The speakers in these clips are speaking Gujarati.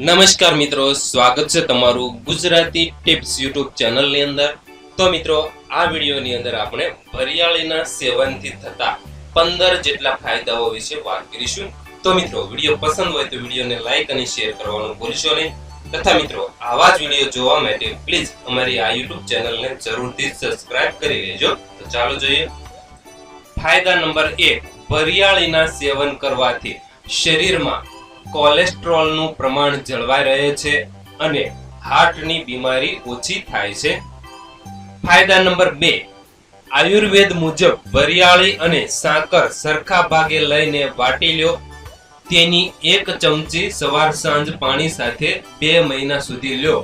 નમસ્કાર મિત્રો, સ્વાગત છે તમારું ગુજરાતી ટિપ્સ યુટ્યુબ ચેનલની અંદર. તો મિત્રો, આ વિડીયોની અંદર આપણે વરિયાળીના સેવનથી થતા પંદર જેટલા ફાયદાઓ વિશે વાત કરીશું. તો મિત્રો, વીડિયો પસંદ હોય તો વિડીયોને લાઈક અને શેર કરવાનું ભૂલશો નહીં. તથા મિત્રો, આવા જ વીડિયો જોવા માટે પ્લીઝ અમારી આ યુટ્યુબ ચેનલને જરૂરથી સબસ્ક્રાઇબ કરી લેજો. તો ચાલો જોઈએ. ફાયદા નંબર એક વરિયાળીના સેવન કરવાથી શરીરમાં કોલેસ્ટ્રોલનું પ્રમાણ જળવાઈ રહે છે અને હાર્ટની બીમારી ઓછી થાય છે. ફાયદા નંબર બે, આયુર્વેદ મુજબ વરિયાળી અને સાકર સરખા ભાગે લઈને વાટી લ્યો. તેની એક ચમચી સવાર સાંજ પાણી સાથે બે મહિના સુધી લ્યો.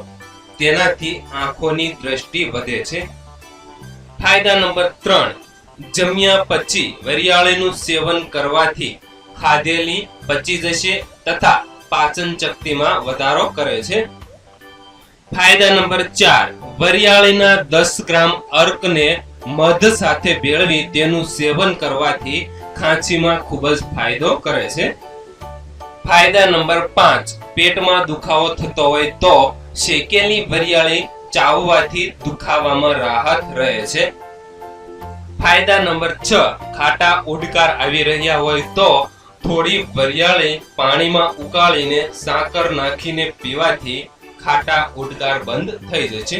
તેનાથી આંખોની દ્રષ્ટિ વધે છે. ફાયદા નંબર ત્રણ, જમ્યા પછી વરિયાળીનું સેવન કરવાથી ખાધેલી પચી જશે તથા પાચન શક્તિમાં વધારો કરે છે. ફાયદા નંબર ચાર, વરિયાળીના દસ ગ્રામ અર્કને મધ સાથે ભેળવી તેનું સેવન કરવાથી ખાંચીમાં ખૂબ જ ફાયદો કરે છે. ફાયદા નંબર પાંચ, પેટમાં દુખાવો થતો હોય તો શેકેલી વરિયાળી ચાવવાથી દુખાવામાં રાહત રહે છે. ફાયદા નંબર છ, ખાટા ઉડકાર આવી રહ્યા હોય તો થોડી વરિયાળી પાણીમાં ઉકાળીને સાકર નાખીને પીવાથી ખાટા ઉડકાર બંધ થઈ જશે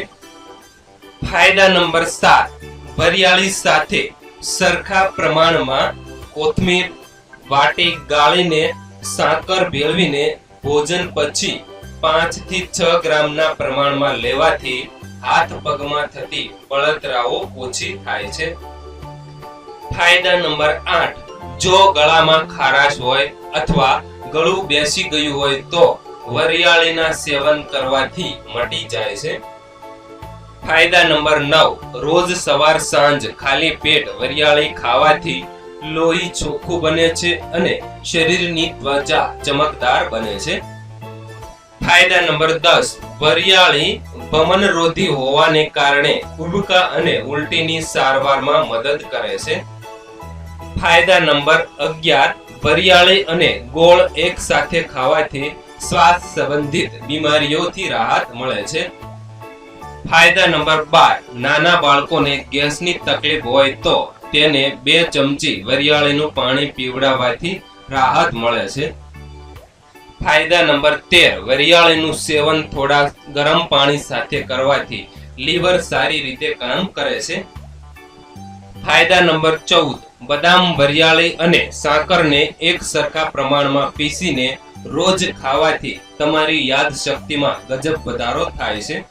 ફાયદા નંબર સાત, વરિયાળી સાથે સરખા પ્રમાણમાં કોથમીર, વાટી ગાળીને સાકર ભેળવીને ભોજન પછી પાંચથી છ ગ્રામના પ્રમાણમાં લેવાથી હાથ પગમાં થતી બળતરાઓ ઓછી થાય છે. ફાયદા નંબર આઠ જો ગળામાં ખારાશ હોય અથવા ગળું બેસી ગયું હોય તો વરિયાળીના સેવન કરવાથી મટી જાય છે. ફાયદા નંબર નવ. રોજ સવાર સાંજ ખાલી પેટ વરિયાળી ખાવાથી લોહી ચોખ્ખું બને છે અને શરીરની ત્વચા ચમકદાર બને છે. ફાયદા નંબર દસ. વરિયાળી ભમનરોધી હોવાને કારણે ઉબકા અને ઉલટીની સારવારમાં મદદ કરે છે. ફાયદા નંબર અગિયાર, વરિયાળી અને ગોળ એક સાથે ખાવાથી શ્વાસ સંબંધિત બીમારીઓથી રાહત મળે છે. ફાયદા નંબર બાર, નાના બાળકોને ગેસની તકલીફ હોય તો તેને બે ચમચી વરિયાળીનું પાણી પીવડાવવાથી રાહત મળે છે. ફાયદા નંબર તેર, વરિયાળીનું સેવન થોડા ગરમ પાણી સાથે કરવાથી લીવર સારી રીતે કામ કરે છે. ફાયદા નંબર ચૌદ બદામ, વરિયાળી અને સાકરને એક સરખા પ્રમાણમાં પીસીને રોજ ખાવાથી તમારી યાદ શક્તિમાં ગજબ વધારો થાય છે.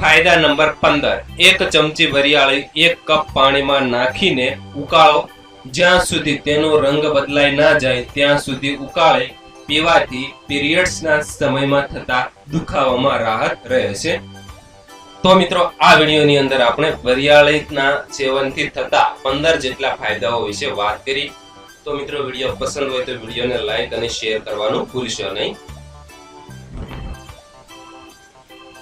ફાયદા નંબર પંદર. એક ચમચી વરિયાળી એક કપ પાણીમાં નાખીને ઉકાળો. જ્યાં સુધી તેનો રંગ બદલાઈ ના જાય, ત્યાં સુધી ઉકાળે. પીવાથી પીરિયડ્સના સમયમાં થતા દુખાવામાં રાહત રહે છે. તો મિત્રો, આ વિડીયોની અંદર આપણે વરિયાળીના સેવનથી થતા પંદર જેટલા ફાયદાઓ વિશે વાત કરી. તો મિત્રો, વીડિયો પસંદ હોય તો વિડીયોને લાઈક અને શેર કરવાનું ભૂલશો નહીં.